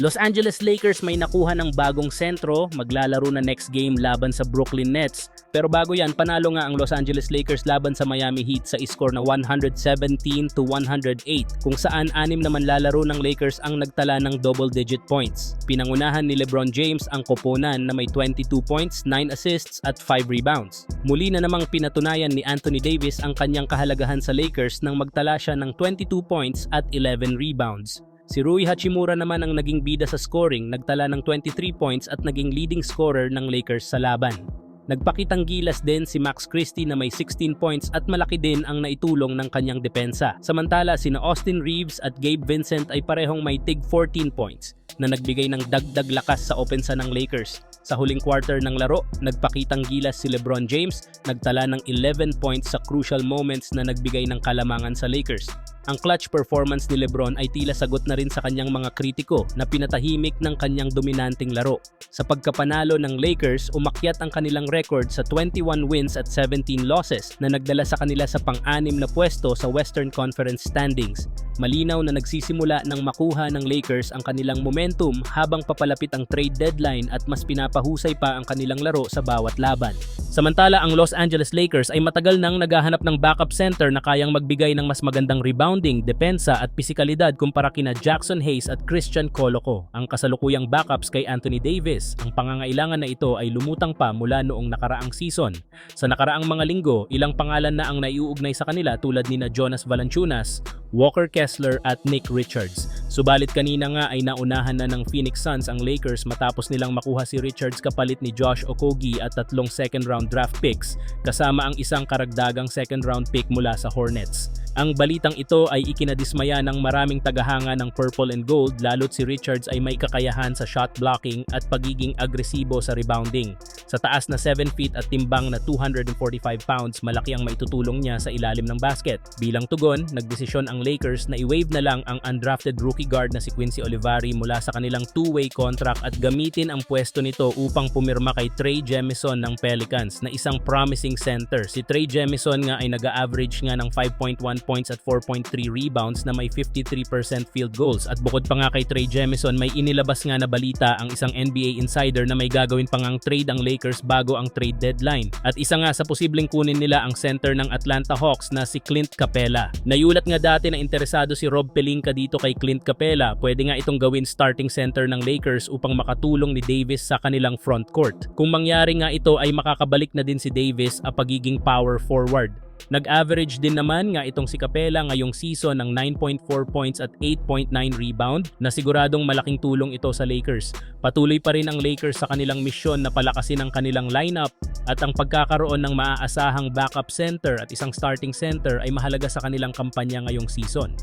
Los Angeles Lakers may nakuha ng bagong sentro, maglalaro na next game laban sa Brooklyn Nets. Pero bago yan, panalo nga ang Los Angeles Lakers laban sa Miami Heat sa score na 117 to 108 kung saan anim naman lalaro ng Lakers ang nagtala ng double-digit points. Pinangunahan ni LeBron James ang koponan na may 22 points, 9 assists at 5 rebounds. Muli na namang pinatunayan ni Anthony Davis ang kanyang kahalagahan sa Lakers nang magtala siya ng 22 points at 11 rebounds. Si Rui Hachimura naman ang naging bida sa scoring, nagtala ng 23 points at naging leading scorer ng Lakers sa laban. Nagpakitang gilas din si Max Christie na may 16 points at malaki din ang naitulong ng kanyang depensa. Samantala sina Austin Reeves at Gabe Vincent ay parehong may tig 14 points na nagbigay ng dagdag lakas sa opensa ng Lakers. Sa huling quarter ng laro, nagpakitang gilas si LeBron James, nagtala ng 11 points sa crucial moments na nagbigay ng kalamangan sa Lakers. Ang clutch performance ni LeBron ay tila sagot na rin sa kanyang mga kritiko na pinatahimik ng kanyang dominanting laro. Sa pagkapanalo ng Lakers, umakyat ang kanilang record sa 21 wins at 17 losses na nagdala sa kanila sa pang-anim na pwesto sa Western Conference standings. Malinaw na nagsisimula ng makuha ng Lakers ang kanilang momentum habang papalapit ang trade deadline at mas pinapahusay pa ang kanilang laro sa bawat laban. Samantala, ang Los Angeles Lakers ay matagal nang naghahanap ng backup center na kayang magbigay ng mas magandang rebounding, depensa at pisikalidad kumpara kina Jackson Hayes at Christian Coloco. Ang kasalukuyang backups kay Anthony Davis, ang pangangailangan na ito ay lumutang pa mula noong nakaraang season. Sa nakaraang mga linggo, ilang pangalan na ang naiuugnay sa kanila tulad ni na Jonas Valanciunas, Walker Kessler at Nick Richards. Subalit kanina nga ay naunahan na ng Phoenix Suns ang Lakers matapos nilang makuha si Richards kapalit ni Josh Okogie at tatlong second round draft picks kasama ang isang karagdagang second round pick mula sa Hornets. Ang balitang ito ay ikinadismaya ng maraming tagahanga ng purple and gold lalo't si Richards ay may kakayahan sa shot blocking at pagiging agresibo sa rebounding. Sa taas na 7 feet at timbang na 245 pounds, malaki ang maitutulong niya sa ilalim ng basket. Bilang tugon, nagdesisyon ang Lakers na i-waive na lang ang undrafted rookie guard na si Quincy Olivari mula sa kanilang two-way contract at gamitin ang pwesto nito upang pumirma kay Trey Jemison ng Pelicans na isang promising center. Si Trey Jemison nga ay nag-average nga ng 5.1 points at 4.3 rebounds na may 53% field goals. At bukod pa nga kay Trey Jemison, may inilabas nga na balita ang isang NBA insider na may gagawin pang ang trade ang Lakers bago ang trade deadline. At isa nga sa posibleng kunin nila ang center ng Atlanta Hawks na si Clint Capella. Nayulat nga dati na interesado si Rob Pelinka dito kay Clint Capella. Pwede nga itong gawin starting center ng Lakers upang makatulong ni Davis sa kanilang front court. Kung mangyari nga ito ay makakabalik na din si Davis ang pagiging power forward. Nag-average din naman nga itong si Capella ngayong season ng 9.4 points at 8.9 rebound na siguradong malaking tulong ito sa Lakers. Patuloy pa rin ang Lakers sa kanilang misyon na palakasin ang kanilang lineup at ang pagkakaroon ng maaasahang backup center at isang starting center ay mahalaga sa kanilang kampanya ngayong season.